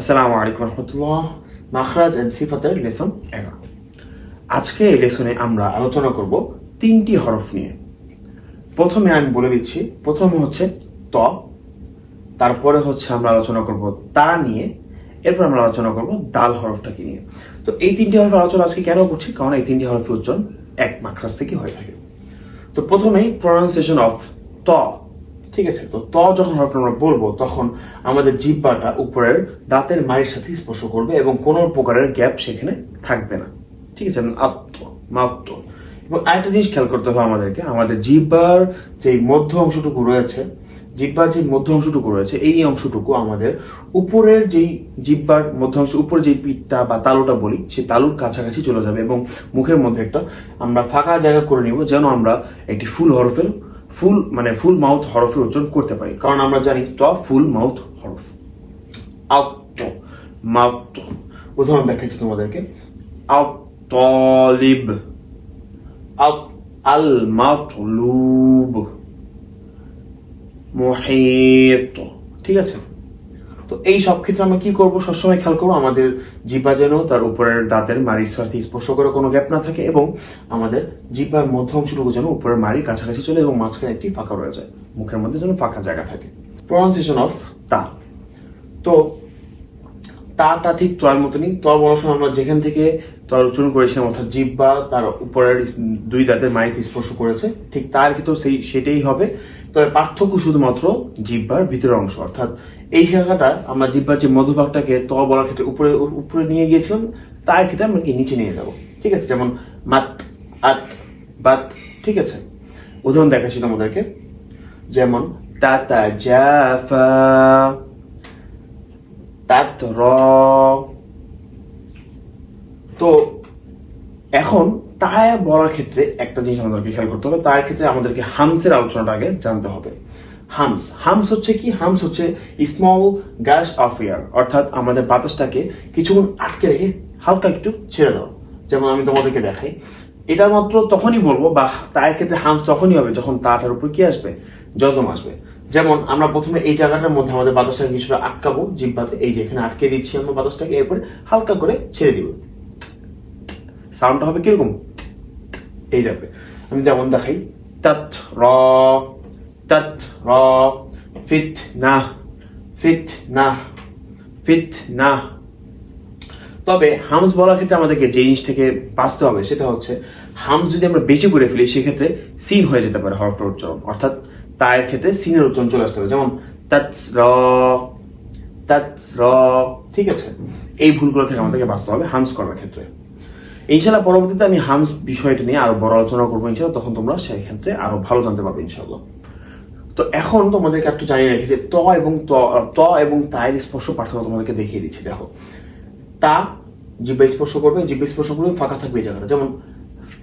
আসসালামু আলাইকুম রহমতুল্লাহ। মাখরাজ and সিফাতের lesson এগারো। আজকে এই লেসনে আমরা আলোচনা করব তিনটি হরফ নিয়ে। প্রথমে আমি বলে দিচ্ছি, প্রথমে হচ্ছে ত, তারপরে হচ্ছে আমরা আলোচনা করব তা নিয়ে, এরপর আমরা আলোচনা করব দাল হরফটাকে নিয়ে। তো এই তিনটি হরফের আলোচনা আজকে কেন করছি? কারণ এই তিনটি হরফের উচ্চারণ এক মাখরাজ থেকে হয়ে থাকে। তো প্রথমেই প্রনাউন্সিয়েশন অফ ত। ঠিক আছে, তো ত যখন আমরা বলব, তখন আমাদের জিব্বাটা উপরের দাঁতের মায়ের সাথে স্পর্শ করবে এবং কোনো প্রকারের গ্যাপ সেখানে থাকবে না। ঠিক আছে আত্ম, মাত্র। এবং আরেকটা জিনিস খেয়াল করতে হবে আমাদেরকে, আমাদের জিব্বার যে মধ্য অংশটুকু রয়েছে জিব্বার যে মধ্য অংশটুকু রয়েছে, এই অংশটুকু আমাদের উপরের যেই জিব্বার মধ্য অংশ, উপরে যে পিঠটা বা তালুটা বলি, সেই তালুর কাছাকাছি চলে যাবে এবং মুখের মধ্যে একটা আমরা ফাঁকা জায়গা করে নিব, যেন আমরা একটি ফুল হরফের ফুল মানে ফুল মাউথ হরফের উচ্চারণ করতে পারি। কারণ আমরা জানি ট ফুল, মাউথ, হরফ। আউট মাউথ উদাহরণ দেখাচ্ছি তোমাদেরকে। আউট তলিব আউট আল মাতলুব মুহিত। ঠিক আছে? তো এই সব ক্ষেত্রে আমরা কি করব? সবসময় খেয়াল করব, আমাদের জিব্বা যেন তার উপরের দাঁতের মাড়ির সাথে স্পর্শ করে কোনো গ্যাপ না থাকে এবং আমাদের জিব্বার মধ্য অংশটুকু যেন উপরের মাড়ির কাছাকাছি চলে এবং মাঝখানে একটি ফাঁকা রয়ে যায়। মুখের মধ্যে যেন ফাঁকা জায়গা থাকে। প্রনাউন্সিয়েশন অফ তা। তো তাটা ঠিক তয়ের মতনই। ত সময় আমরা যেখান থেকে তর উচ্চারণ করেছিলাম অর্থাৎ জিব্বা তার উপরের দুই দাঁতের মাড়িতে স্পর্শ করেছে। ঠিক তার কিন্তু সেই, সেটাই হবে। তবে পার্থক্য শুধুমাত্র জিব্বার ভিতরের অংশ। অর্থাৎ এই শাখাটা আমরা জিব্বার যে মধ্যভাগটাকে ত বলার ক্ষেত্রে উপরে উপরে নিয়ে গিয়েছিলাম, তার ক্ষেত্রে আমরা কি নিচে নিয়ে যাব? ঠিক আছে, যেমন মাত, আত, বাত, ঠিক আছে? উদাহরণ দেখাচ্ছি তোমাদেরকে। যেমন তাতা জাফা তাতর তো এখন তায় বলার ক্ষেত্রে একটা জিনিস আমাদেরকে খেয়াল করতে হবে, তার ক্ষেত্রে আমাদেরকে হামসের আলোচনাটা আগে জানতে হবে। হামস হামস হচ্ছে কি? হামস হচ্ছে স্মল গ্যাস অফ এয়ার অর্থাৎ আমাদের বাতাসটাকে কিছুক্ষণ আটকে রেখে হালকা একটু ছেড়ে দাও। যেমন আমি তোমাদেরকে দেখাই। এটা মাত্র তখনই বলব, বা তার ক্ষেত্রে হামস তখনই হবে যখন তাটার উপর কি আসবে? জজম আসবে। যেমন আমরা প্রথমে এই জায়গাটার মধ্যে আমাদের বাতাসটাকে কিছুটা আটকাবো জিব্বাতে এই যে এখানে আটকে দিচ্ছি আমরা বাতাসটাকে, এরপরে হালকা করে ছেড়ে দিব। সাউন্ডটা হবে কীরকম? এই যাবে আমি যেমন দেখাই, তৎ র তৎ র ফিট না ফিট না ফিট না। তবে হামস বলার ক্ষেত্রে আমাদেরকে যে জিনিস থেকে বাঁচতে হবে সেটা হচ্ছে, হামস যদি আমরা বেশি করে ফেলি, সেক্ষেত্রে সিন হয়ে যেতে পারে হরফের উচ্চারণ। অর্থাৎ তায়ের ক্ষেত্রে সিনের উচ্চারণ চলে আসতে হবে যেমন, তাৎস র তাৎস র, ঠিক আছে? এই ভুলগুলো থেকে আমাদেরকে বাঁচতে হবে হামস করার ক্ষেত্রে। ইনশাল্লাহ পরবর্তীতে আমি হামস বিষয়টা নিয়ে আরও বড় আলোচনা করব ইনশাল্লাহ তখন তোমরা সেই ক্ষেত্রে আরও ভালো জানতে পারবে ইনশাল্লাহ তো এখন তোমাদেরকে একটু জানিয়ে রাখি যে ত এবং ত এবং তায়ের স্পর্শ পার্থক্য তোমাদেরকে দেখিয়ে দিচ্ছি, দেখো। তা জিব্বা স্পর্শ করবে, জিব্বা স্পর্শ করবে ফাঁকা থাকবে এই জায়গাটা। যেমন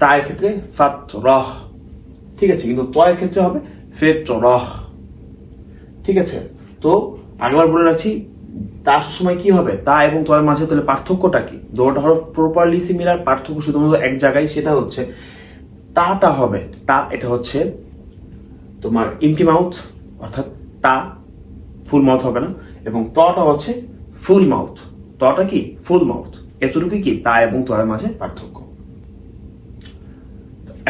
তায়ের ক্ষেত্রে ফাত রহ, ঠিক আছে, কিন্তু তয়ের ক্ষেত্রে হবে ফেট রহ। ঠিক আছে, তো আগেবার বলে রাখছি তার সময় কি হবে? তা এবং তয়ের মাঝে তাহলে পার্থক্যটা কি? দুটো হরফ প্রপারলি সিমিলার পার্থক্য শুধুমাত্র এক জায়গায়, সেটা হচ্ছে তাটা হবে। তা, এটা হচ্ছে তোমার ইমটি মাউথ অর্থাৎ তা ফুল মাউথ হবে না, এবং তটা হচ্ছে ফুল মাউথ তটা কি? ফুল মাউথ এতটুকুই কি? তা এবং তয়ের মাঝে পার্থক্য।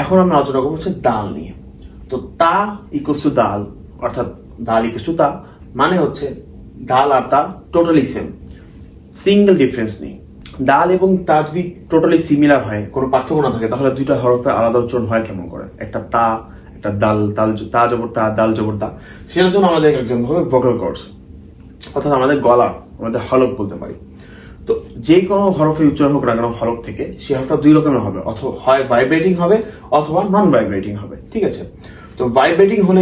এখন আমরা আলোচনা করব হচ্ছে দাল নিয়ে। তো তা ইকুয়ালস টু দাল, অর্থাৎ দাল ইকুয়ালস টু তা মানে হচ্ছে দাল আর তা টোটালি সেম সিঙ্গেল ডিফারেন্স নেই। ডাল এবং তা যদি টোটালি সিমিলার হয়, কোনো পার্থক্য না থাকে, তাহলে দুইটা হরফে আলাদা উচ্চারণ হয় কেমন করে? একটা তা, একটা দাল তাল, তা জবর তা দাল জবর তা। সেটার জন্য আমাদের একজন হবে ভোকাল কর্ডস অর্থাৎ আমাদের গলা, আমাদের হলক বলতে পারি। তো যে কোনো হরফে উচ্চারণ হোক না কেন হলক থেকে, সে হরফটা দুই রকমের হবে। অথবা হয় ভাইব্রেটিং হবে, অথবা নন ভাইব্রেটিং হবে। ঠিক আছে? তো ভাইব্রেটিং হলে